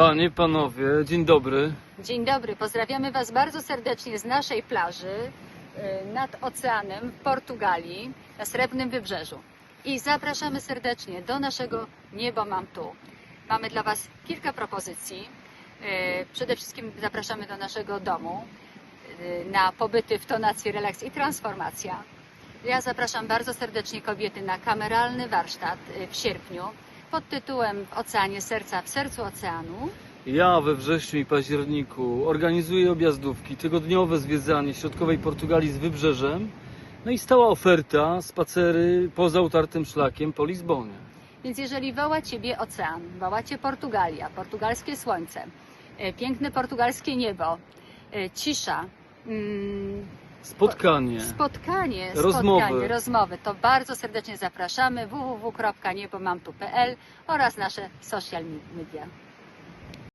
Panie, panowie, dzień dobry. Dzień dobry, pozdrawiamy Was bardzo serdecznie z naszej plaży y, nad oceanem w Portugalii, na Srebrnym Wybrzeżu. I zapraszamy serdecznie do naszego Niebo Mam Tu. Mamy dla Was kilka propozycji. Y, Przede wszystkim zapraszamy do naszego domu y, na pobyty w tonacji relaks i transformacja. Ja zapraszam bardzo serdecznie kobiety na kameralny warsztat w sierpniu pod tytułem W oceanie serca, w sercu oceanu. Ja we wrześniu i październiku organizuję objazdówki, tygodniowe zwiedzanie środkowej Portugalii z wybrzeżem. No i stała oferta, spacery poza utartym szlakiem po Lizbonie. Więc jeżeli woła Ciebie ocean, woła Cię Portugalia, portugalskie słońce, e, piękne portugalskie niebo, e, cisza, mm, Spotkanie. spotkanie, Rozmowy. spotkanie, rozmowy, to bardzo serdecznie zapraszamy www.niebomamtu.pl oraz nasze social media.